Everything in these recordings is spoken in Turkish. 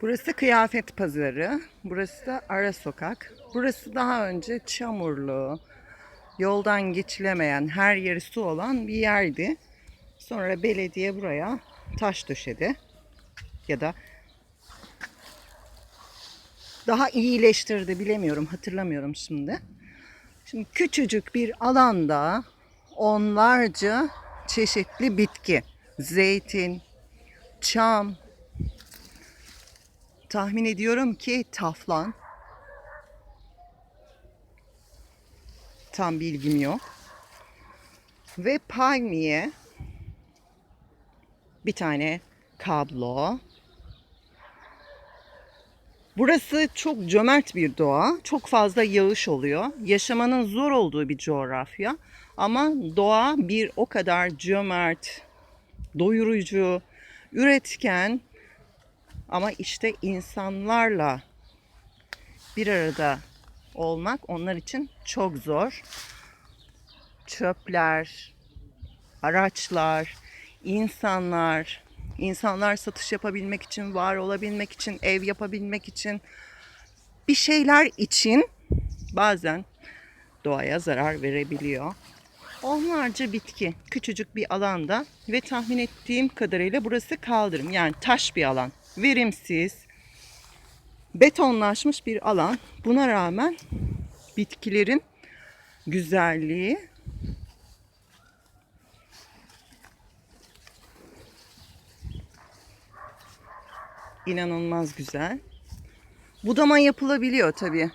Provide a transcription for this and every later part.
Burası kıyafet pazarı. Burası da ara sokak. Burası daha önce çamurlu, yoldan geçilemeyen, her yeri su olan bir yerdi. Sonra belediye buraya taş döşedi. Ya da daha iyileştirdi bilemiyorum, hatırlamıyorum şimdi. Şimdi küçücük bir alanda onlarca çeşitli bitki, zeytin, çam, tahmin ediyorum ki taflan. Tam bilgim yok. Ve palmiye. Bir tane kablo. Burası çok cömert bir doğa. Çok fazla yağış oluyor. Yaşamanın zor olduğu bir coğrafya. Ama doğa bir o kadar cömert, doyurucu, üretken ama işte insanlarla bir arada olmak onlar için çok zor. Çöpler, araçlar, insanlar, insanlar satış yapabilmek için, var olabilmek için, ev yapabilmek için, bir şeyler için bazen doğaya zarar verebiliyor. Onlarca bitki küçücük bir alanda ve tahmin ettiğim kadarıyla burası kaldırım yani taş bir alan. Verimsiz, betonlaşmış bir alan. Buna rağmen bitkilerin güzelliği inanılmaz güzel. Budama yapılabiliyor tabii.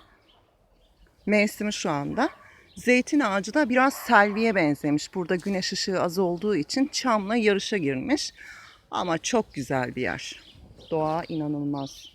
Mevsimi şu anda. Zeytin ağacı da biraz selviye benzemiş. Burada güneş ışığı az olduğu için çamla yarışa girmiş. Ama çok güzel bir yer. Doğa inanılmaz.